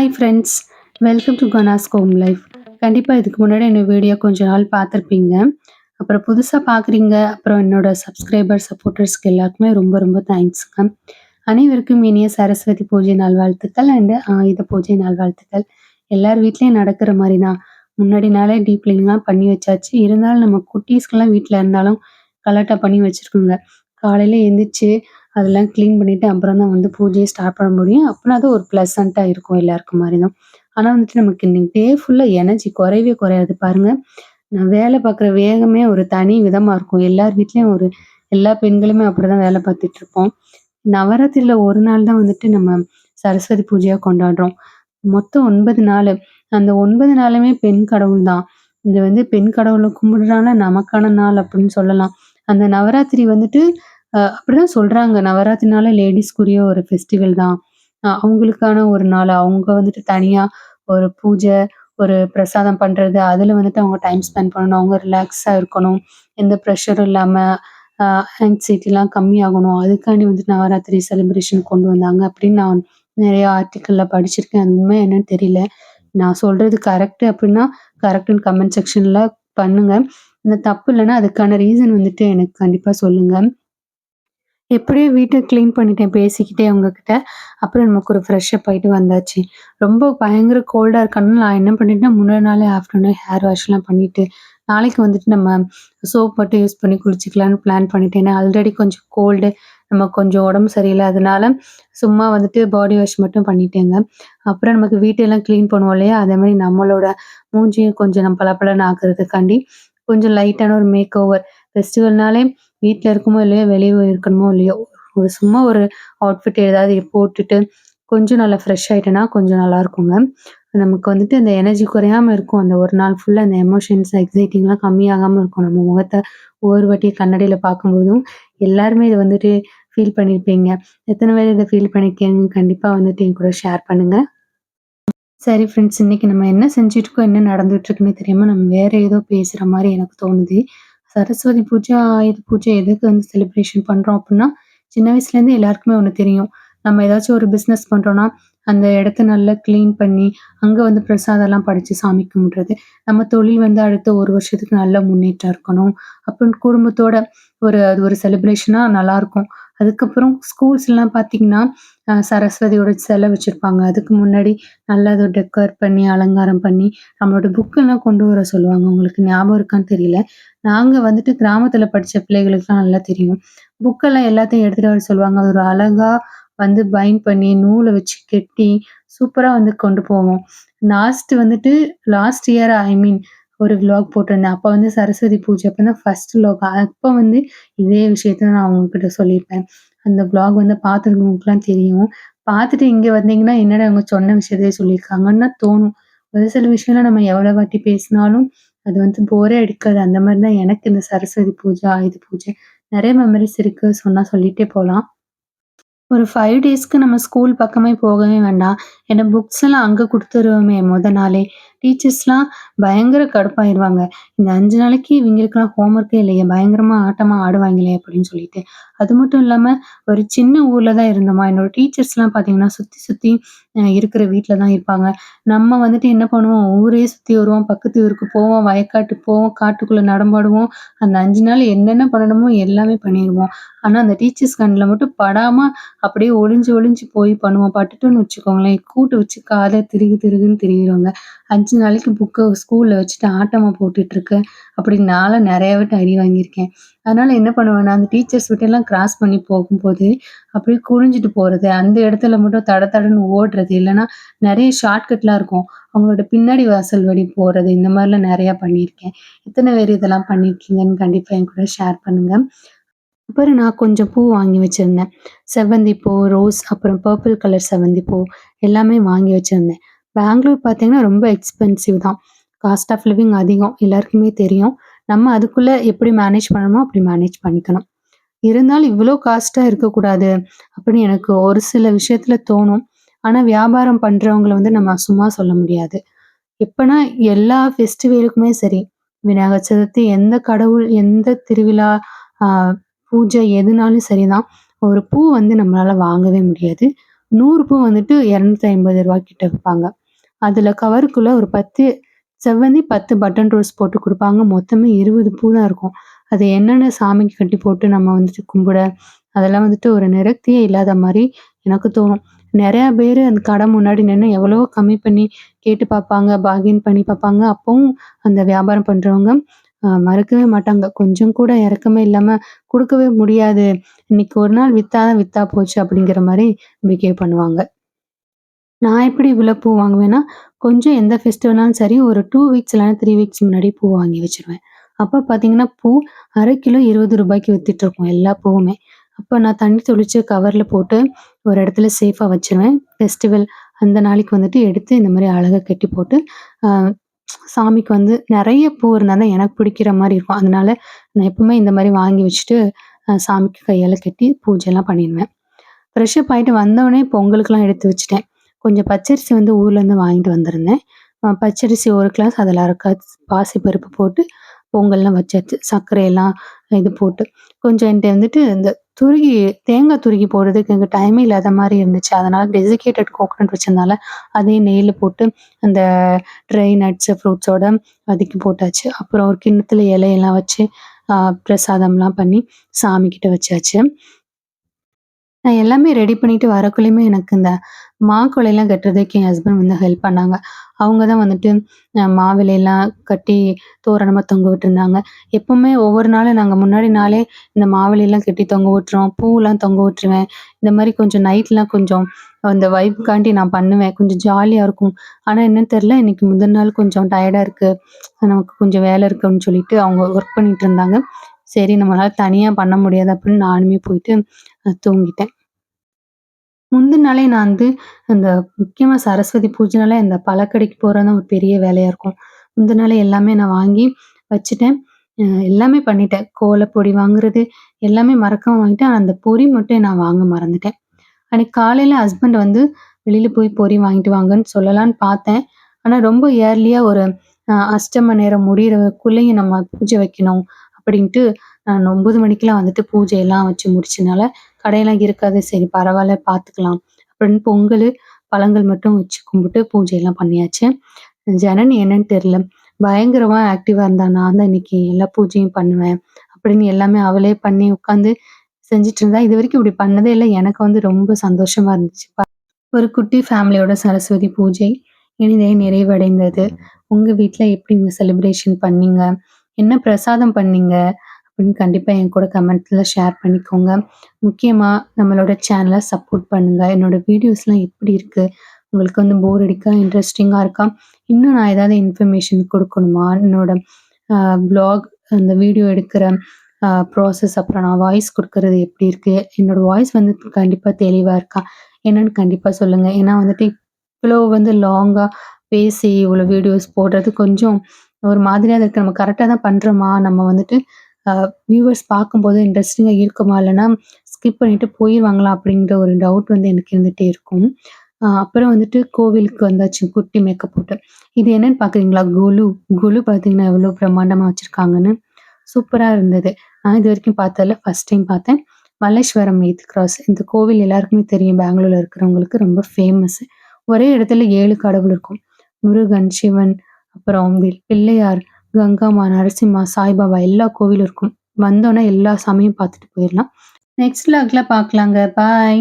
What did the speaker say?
Hi friends welcome to Kana's home life கண்டிப்பாக இதுக்கு முன்னாடி என்னோட வீடியோ கொஞ்ச நாள் பார்த்துருப்பீங்க. அப்புறம் புதுசாக பார்க்குறீங்க அப்புறம் என்னோட சப்ஸ்கிரைபர் சப்போர்ட்டர்ஸ்க்கு எல்லாருக்குமே ரொம்ப ரொம்ப தேங்க்ஸுங்க அனைவருக்கும் இனிய சரஸ்வதி பூஜை நல்வாழ்த்துக்கள் அண்டு ஆயுத பூஜை நல்வாழ்த்துக்கள் எல்லார் வீட்லேயும் நடக்கிற மாதிரி தான் முன்னாடி நாளே டீப் கிளீனிங்லாம் பண்ணி வச்சாச்சு. இருந்தாலும் நம்ம குட்டீஸ்க்கெல்லாம் வீட்டில் இருந்தாலும் கலாட்டா பண்ணி வச்சுருக்குங்க. காலையில் எழுந்திரிச்சு அதெல்லாம் க்ளீன் பண்ணிவிட்டு அப்புறம் தான் வந்து பூஜையை ஸ்டார்ட் பண்ண முடியும். அப்படின்னா அது ஒரு ப்ளசண்ட்டாக இருக்கும் எல்லாருக்கும் மாதிரி தான் ஆனால் வந்துட்டு நமக்கு இன்னைக்கு டே ஃபுல்லாக எனர்ஜி குறையவே குறையாது. பாருங்கள் நான் வேலை பார்க்குற வேகமே ஒரு தனி விதமாக இருக்கும். எல்லார் வீட்லேயும் ஒரு எல்லா பெண்களுமே அப்படி தான் வேலை பார்த்துட்டு இருப்போம். நவராத்திரியில் ஒரு நாள் தான் வந்துட்டு நம்ம சரஸ்வதி பூஜையாக கொண்டாடுறோம். மொத்தம் ஒன்பது நாள். அந்த ஒன்பது நாளுமே பெண் கடவுள் தான் இது வந்து பெண் கடவுளை கும்பிடுறால நமக்கான நாள் அப்படின்னு சொல்லலாம். அந்த நவராத்திரி வந்துட்டு அஹ் அப்படிதான் சொல்றாங்க. நவராத்திரினால லேடிஸ்க்குரிய ஒரு ஃபெஸ்டிவல் தான். அவங்களுக்கான ஒரு நாள் அவங்க வந்துட்டு தனியா ஒரு பூஜை ஒரு பிரசாதம் பண்றது அதுல வந்துட்டு அவங்க டைம் ஸ்பெண்ட் பண்ணணும். அவங்க ரிலாக்ஸா இருக்கணும். எந்த ப்ரெஷரும் இல்லாம ஆங்ஸைட்டிலாம் கம்மியாகணும். அதுக்காண்டி வந்துட்டு நவராத்திரி செலிப்ரேஷன் கொண்டு வந்தாங்க அப்படின்னு நான் நிறைய ஆர்டிக்கல்ல படிச்சிருக்கேன். அது உண்மை என்னன்னு தெரியல. நான் சொல்றது கரெக்ட் அப்படின்னா கரெக்ட்னு கமெண்ட் செக்ஷன்ல பண்ணுங்க. இந்த தப்பு இல்லைன்னா அதுக்கான ரீசன் வந்துட்டு எனக்கு கண்டிப்பா சொல்லுங்க. எப்படியோ வீட்டை க்ளீன் பண்ணிட்டேன் பேசிக்கிட்டே உங்ககிட்ட அப்புறம் நமக்கு ஒரு ஃப்ரெஷ் அப் ஆயிட்டு வந்தாச்சு. ரொம்ப பயங்கர கோல்டாக இருக்கனால நான் என்ன பண்ணிட்டேன்னா முன்னாடி நாளே ஆஃப்டர்நூன் ஹேர் வாஷ்லாம் பண்ணிட்டு நாளைக்கு வந்துட்டு நம்ம சோப் மட்டும் யூஸ் பண்ணி குளிச்சுக்கலான்னு பிளான் பண்ணிட்டேன். ஏன்னா ஆல்ரெடி கொஞ்சம் கோல்டு நம்ம கொஞ்சம் உடம்பு சரியில்லை. அதனால சும்மா வந்துட்டு பாடி வாஷ் மட்டும் பண்ணிட்டேங்க. அப்புறம் நமக்கு வீட்டையெல்லாம் க்ளீன் பண்ணுவோம் இல்லையா? அதே மாதிரி நம்மளோட மூஞ்சியும் கொஞ்சம் நம்ம பளபளன்னு ஆக்குறதுக்காண்டி கொஞ்சம் லைட்டான ஒரு மேக் ஓவர் ஃபெஸ்டிவல்னாலே வீட்டில் இருக்குமோ இல்லையோ வெளியே இருக்கணுமோ இல்லையோ ஒரு சும்மா ஒரு அவுட்ஃபிட் ஏதாவது போட்டுட்டு கொஞ்சம் நல்லா ஃப்ரெஷ் ஆயிட்டேன்னா கொஞ்சம் நல்லா இருக்குங்க. நமக்கு வந்துட்டு அந்த எனர்ஜி குறையாம இருக்கும். அந்த ஒரு நாள் ஃபுல்லாக அந்த எமோஷன்ஸ் எக்ஸைட்டிங்லாம் கம்மியாகாமல் இருக்கும். நம்ம முகத்தை ஒவ்வொரு வாட்டி கண்ணாடியில் பார்க்கும்போதும் எல்லாருமே இதை வந்துட்டு ஃபீல் பண்ணியிருப்பீங்க எத்தனை பேர் இதை ஃபீல் பண்ணிருக்கீங்க கண்டிப்பாக வந்துட்டு என் கூட ஷேர் பண்ணுங்க. சரி ஃப்ரெண்ட்ஸ் இன்னைக்கு நம்ம என்ன செஞ்சுட்டு இருக்கோம் என்ன நடந்துட்டு இருக்குன்னு தெரியாம நம்ம வேற ஏதோ பேசுற மாதிரி எனக்கு தோணுது. சரஸ்வதி பூஜை ஆயுத பூஜை எதுக்கு வந்து செலிப்ரேஷன் பண்றோம் அப்படின்னா சின்ன வயசுலேருந்து எல்லாருக்குமே ஒன்று தெரியும். நம்ம ஏதாச்சும் ஒரு பிஸ்னஸ் பண்றோம்னா அந்த இடத்த நல்லா க்ளீன் பண்ணி அங்க வந்து பிரசாதம்லாம் படைச்சு சாமி கும்பிடுறது. நம்ம தொழில் வந்து அடுத்த ஒரு வருஷத்துக்கு நல்ல முன்னேற்றம் இருக்கணும். அப்புறம் குடும்பத்தோட ஒரு அது ஒரு செலிப்ரேஷனா நல்லாயிருக்கும் அதுக்கப்புறம் ஸ்கூல்ஸ் எல்லாம் பார்த்தீங்கன்னா சரஸ்வதியோட சிலை வச்சுருப்பாங்க. அதுக்கு முன்னாடி நல்லா அதை டெக்கர் பண்ணி அலங்காரம் பண்ணி நம்மளோட புக்கெல்லாம் கொண்டு வர சொல்லுவாங்க. உங்களுக்கு ஞாபகம் இருக்கான்னு தெரியல. நாங்கள் வந்துட்டு கிராமத்தில் படித்த பிள்ளைகளுக்குலாம் நல்லா தெரியும். புக்கெல்லாம் எல்லாத்தையும் எடுத்துகிட்டு வர சொல்லுவாங்க. அது ஒரு அழகாக வந்து பைண்ட் பண்ணி நூலை வச்சு கெட்டி சூப்பராக வந்து கொண்டு போவோம். லாஸ்ட் வந்துட்டு லாஸ்ட் இயர் ஐ மீன் ஒரு விலாக் போட்டிருந்தேன். அப்போ வந்து சரஸ்வதி பூஜை அப்போ தான் ஃபர்ஸ்ட் விலாக். அப்போ வந்து இதே விஷயத்த நான் அவங்கக்கிட்ட சொல்லியிருப்பேன். அந்த விலாக் வந்து பார்த்துருக்கவங்களுக்குலாம் தெரியும். பார்த்துட்டு இங்க வந்தீங்கன்னா என்னடா அவங்க சொன்ன விஷயத்தையே சொல்லியிருக்காங்கன்னு தான் தோணும். ஒரு சில விஷயம்லாம் நம்ம எவ்வளோ வாட்டி பேசினாலும் அது வந்து போரே அடிக்காது. அந்த மாதிரி தான் எனக்கு இந்த சரஸ்வதி பூஜை ஆயுத பூஜை நிறைய மெமரிஸ் இருக்கு. சொன்னா சொல்லிட்டே போகலாம். ஒரு ஃபைவ் டேஸ்க்கு நம்ம ஸ்கூல் பக்கமே போகவே வேண்டாம். ஏன்னா புக்ஸ் எல்லாம் அங்கே கொடுத்துருவோமே முத நாளே. டீச்சர்ஸ்லாம் பயங்கர கடுப்பாயிருவாங்க. இந்த அஞ்சு நாளைக்கு இவங்களுக்கெல்லாம் ஹோம் ஒர்க்கே இல்லையே! பயங்கரமா ஆட்டமா ஆடுவாங்களே! அப்படின்னு சொல்லிட்டு. அது மட்டும் இல்லாம, ஒரு சின்ன ஊர்ல தான் இருந்தோமா, என்னோட டீச்சர்ஸ்லாம் பார்த்தீங்கன்னா, சுத்தி சுத்தி இருக்கிற வீட்ல தான் இருப்பாங்க. நம்ம வந்துட்டு என்ன பண்ணுவோம், ஊரே சுத்தி வருவோம், பக்கத்து ஊருக்கு போவோம், வயக்காட்டுக்கு போவோம், காட்டுக்குள்ளே நடமாடுவோம். அந்த அஞ்சு நாள் என்னென்ன பண்ணணுமோ எல்லாமே பண்ணிடுவோம் ஆனா, அந்த டீச்சர்ஸ் கண்ணுல மட்டும் படாம அப்படியே ஒளிஞ்சு ஒளிஞ்சு போய் பண்ணுவோம். பட்டுட்டுன்னு வச்சுக்கோங்களேன், கூட்டு வச்சு காத திருகு திருகுன்னு திருகிருங்க. அஞ்சு நாளைக்கு புக்கை ஸ்கூலில் வச்சுட்டு ஆட்டமா போட்டுட்ருக்க, அப்படின்னு நான்லாம் நிறையாவே வாட்டி அடி வாங்கியிருக்கேன். அதனால் என்ன பண்ணுவேன்னா, அந்த டீச்சர்ஸ் விட்டெல்லாம் கிராஸ் பண்ணி போகும்போது, அப்படியே குனிஞ்சுட்டு போகிறது அந்த இடத்துல மட்டும் தட தடன்னு ஓடுறது, இல்லைன்னா நிறைய ஷார்ட்கட்லாம் இருக்கும். அவங்களோட பின்னாடி வாசல் வழி போகிறது இந்த மாதிரிலாம் நிறையா பண்ணியிருக்கேன். இத்தனை பேர் இதெல்லாம் பண்ணியிருக்கீங்கன்னு கண்டிப்பாக என் கூட ஷேர் பண்ணுங்கள் அப்புறம் நான் கொஞ்சம் பூ வாங்கி வச்சுருந்தேன் செவ்வந்தி பூ, ரோஸ், அப்புறம் பர்பிள் கலர் செவ்வந்தி பூ எல்லாமே வாங்கி வச்சுருந்தேன் பெங்களூர் பார்த்தீங்கன்னா ரொம்ப எக்ஸ்பென்சிவ் தான். காஸ்ட் ஆஃப் லிவிங் அதிகம். எல்லாருக்குமே தெரியும். நம்ம அதுக்குள்ள எப்படி மேனேஜ் பண்ணணுமோ அப்படி மேனேஜ் பண்ணிக்கணும் இருந்தாலும் இவ்வளோ காஸ்ட்டாக இருக்கக்கூடாது அப்படின்னு எனக்கு ஒரு சில விஷயத்தில் தோணும். ஆனால் வியாபாரம் பண்ணுறவங்கள வந்து நம்ம சும்மா சொல்ல முடியாது. எப்பனா எல்லா ஃபெஸ்டிவலுக்குமே சரி. விநாயகர் சதுர்த்தி எந்த கடவுள் எந்த திருவிழா பூஜை எதுனாலும் சரிதான். ஒரு பூ வந்து நம்மளால் வாங்கவே முடியாது. நூறு பூ வந்துட்டு இரநூத்தி ஐம்பது ரூபா கிட்ட விற்பாங்க. அதில் கவருக்குள்ளே ஒரு பத்து செவ்வந்தி பத்து பட்டன் ரோஸ் போட்டு கொடுப்பாங்க. மொத்தமே இருபது பூ தான் இருக்கும். அது என்னென்ன சாமிக்கு கட்டி போட்டு நம்ம வந்துட்டு கும்பிட அதெல்லாம் வந்துட்டு ஒரு நிரக்தியே இல்லாத மாதிரி எனக்கு தோணும். நிறையா பேர் அந்த கடை முன்னாடி நின்று எவ்வளோ கம்மி பண்ணி கேட்டு பார்ப்பாங்க பாகின் பண்ணி பார்ப்பாங்க. அப்பவும் அந்த வியாபாரம் பண்ணுறவங்க மறுக்கவே மாட்டாங்க. கொஞ்சம் கூட இறக்கமே இல்லாமல் கொடுக்கவே முடியாது. இன்னைக்கு ஒரு நாள் வித்தாதான் வித்தா போச்சு அப்படிங்கிற மாதிரி பிஹேவ் பண்ணுவாங்க. நான் எப்படி இவ்வளோ பூ வாங்குவேன்னா கொஞ்சம் எந்த ஃபெஸ்டிவல்னாலும் சரி ஒரு டூ வீக்ஸ் இல்லைனா த்ரீ வீக்ஸ் முன்னாடி பூ வாங்கி வச்சுருவேன். அப்போ பார்த்தீங்கன்னா பூ அரை கிலோ இருபது ரூபாய்க்கு வித்துட்ருக்கோம் எல்லா பூவுமே. அப்போ நான் தண்ணி தெளித்து கவரில் போட்டு ஒரு இடத்துல சேஃபாக வச்சுருவேன். ஃபெஸ்டிவல் அந்த நாளைக்கு வந்துட்டு எடுத்து இந்த மாதிரி அழகாக கட்டி போட்டு சாமிக்கு வந்து நிறைய பூ இருந்தால் தான் எனக்கு பிடிக்கிற மாதிரி இருக்கும். அதனால நான் எப்பவுமே இந்த மாதிரி வாங்கி வச்சுட்டு சாமிக்கு கையால் கட்டி பூஜைலாம் பண்ணிடுவேன். ஃப்ரெஷ்ஷப் ஆகிட்டு வந்தோடனே பொங்கலுக்கெலாம் எடுத்து வச்சுட்டேன். கொஞ்சம் பச்சரிசி வந்து ஊர்லேருந்து வாங்கிட்டு வந்திருந்தேன். பச்சரிசி ஒரு கிளாஸ் அதில் அரைக்க பாசிப்பருப்பு போட்டு பொங்கல்லாம் வச்சாச்சு சர்க்கரையெல்லாம் இது போட்டு. கொஞ்சம் என்கிட்ட வந்துட்டு இந்த துருகி தேங்காய் துருகி போடுறதுக்கு எங்கள் டைமே இல்லாத மாதிரி இருந்துச்சு. அதனால் டெசிகேட்டட் கோகோனட் வச்சதுனால அதையும் நெய்யில் போட்டு அந்த ட்ரை நட்ஸு ஃப்ரூட்ஸோட வதக்கி போட்டாச்சு. அப்புறம் ஒரு கிண்ணத்தில் இலையெல்லாம் வச்சு பிரசாதம்லாம் பண்ணி சாமிக்கிட்ட வச்சாச்சு. நான் எல்லாமே ரெடி பண்ணிட்டு வரக்குள்ளேயுமே எனக்கு இந்த மாக்கொலையெல்லாம் கட்டுறதுக்கு என் ஹஸ்பண்ட் வந்து ஹெல்ப் பண்ணாங்க. அவங்க தான் வந்துட்டு அ மாவிலையெல்லாம் கட்டி தோரணமா தொங்க விட்டுருந்தாங்க. எப்பவுமே ஒவ்வொரு நாளும் நாங்க முன்னாடி நாளே இந்த மாவிலையெல்லாம் கட்டி தொங்க விட்டுருவோம். பூலாம் தொங்க விட்டுருவேன். இந்த மாதிரி கொஞ்சம் நைட்லாம் கொஞ்சம் அந்த வைப்காண்டி நான் பண்ணுவேன். கொஞ்சம் ஜாலியா இருக்கும். ஆனா என்னன்னு தெரியல, இன்னைக்கு முதல் நாள் கொஞ்சம் டயர்டா இருக்கு. நமக்கு கொஞ்சம் வேலை இருக்குன்னு சொல்லிட்டு அவங்க ஒர்க் பண்ணிட்டு இருந்தாங்க. சரி நம்மளால தனியா பண்ண முடியாது அப்படின்னு நானுமே போயிட்டு தூங்கிட்டேன். முந்தின நாளே நான் வந்து அந்த முக்கியமா சரஸ்வதி பூஜைனாலே அந்த பழக்கடைக்கு போறது தான் ஒரு பெரிய வேலையா இருக்கும். முந்தின நாளே எல்லாமே நான் வாங்கி வச்சுட்டேன். எல்லாமே பண்ணிட்டேன். கோலப்பொடி வாங்குறது எல்லாமே மறக்காம வாங்கிட்டேன். அந்த பொரி மட்டும் நான் வாங்க மறந்துட்டேன். அன்னைக்கு காலையில ஹஸ்பண்ட் வந்து வெளியில போய் பொரி வாங்கிட்டு வாங்கன்னு சொல்லலான்னு பார்த்தேன். ஆனா ரொம்ப இயர்லியாக ஒரு அஷ்டம நேரம் முடியறதுக்குள்ளேயும் நம்ம பூஜை வைக்கணும் அப்படின்ட்டு நான் ஒன்பது மணிக்கெல்லாம் வந்துட்டு பூஜையெல்லாம் வச்சு முடிச்சனால கடையெல்லாம் இருக்காது. சரி பரவாயில்ல பார்த்துக்கலாம் அப்படின்னு பொங்கல் பழங்கள் மட்டும் வச்சு கும்பிட்டு பூஜையெல்லாம் பண்ணியாச்சு. ஜனனி என்னன்னு தெரியல. பயங்கரமாக ஆக்டிவாக இருந்தா நான் தான் இன்னைக்கு எல்லா பூஜையும் பண்ணுவேன் அப்படின்னு எல்லாமே அவளே பண்ணி உட்காந்து செஞ்சுட்டு இருந்தா இது வரைக்கும் இப்படி பண்ணதே இல்லை. எனக்கு வந்து ரொம்ப சந்தோஷமா இருந்துச்சு. ஒரு குட்டி ஃபேமிலியோட சரஸ்வதி பூஜை இனிதே நிறைவடைந்தது. உங்கள் வீட்டில் எப்படி செலிப்ரேஷன் பண்ணீங்க? என்ன பிரசாதம் பண்ணீங்க? அப்படின்னு கண்டிப்பாக என் கூட கமெண்ட்ஸில் ஷேர் பண்ணிக்கோங்க. முக்கியமாக நம்மளோட சேனலை சப்போர்ட் பண்ணுங்கள் என்னோட வீடியோஸ்லாம் எப்படி இருக்குது உங்களுக்கு வந்து போர் அடிக்கா? இன்ட்ரெஸ்டிங்காக இருக்கா? இன்னும் நான் ஏதாவது இன்ஃபர்மேஷன் கொடுக்கணுமா? என்னோட ப்ளாக் அந்த வீடியோ எடுக்கிற ப்ராசஸ் அப்புறம் நான் வாய்ஸ் கொடுக்கறது எப்படி இருக்குது என்னோட வாய்ஸ் வந்து கண்டிப்பாக தெளிவாக இருக்கா? என்னன்னு கண்டிப்பாக சொல்லுங்கள் ஏன்னா வந்துட்டு இவ்வளோ வந்து லாங்காக பேசி இவ்வளோ வீடியோஸ் போடுறது கொஞ்சம் ஒரு மாதிரியாக இருக்குது நம்ம கரெக்டாக தான் பண்ணுறோமா நம்ம வந்துட்டு வியூவர்ஸ் பார்க்கும்போது இன்ட்ரெஸ்டிங்காக இருக்குமா? இல்லைன்னா ஸ்கிப் பண்ணிட்டு போயிடுவாங்களா அப்படிங்கிற ஒரு டவுட் வந்து எனக்கு இருந்துகிட்டே இருக்கும். அப்புறம் வந்துட்டு கோவிலுக்கு வந்தாச்சு குட்டி மேக்கப் போட்டு. இது என்னன்னு பார்க்குறீங்களா? குலு குலு பார்த்தீங்கன்னா எவ்வளோ பிரம்மாண்டமாக வச்சுருக்காங்கன்னு. சூப்பராக இருந்தது. நான் இது வரைக்கும் பார்த்ததில்ல. ஃபஸ்ட் டைம் பார்த்தேன். மல்லேஸ்வரம் எய்த் கிராஸ் இந்த கோவில் எல்லாருக்குமே தெரியும். பெங்களூரில் இருக்கிறவங்களுக்கு ரொம்ப ஃபேமஸ் ஒரே இடத்துல ஏழு கடவுள் இருக்கும். முருகன் சிவன் அப்புறம் பிள்ளையார் கங்காமா நரசிம்மா சாய்பாபா எல்லா கோவிலும் இருக்கும். வந்தோன்னே எல்லா சாமியும் பார்த்துட்டு போயிடலாம். நெக்ஸ்ட் லாக்ல பார்க்கலாங்க. பாய்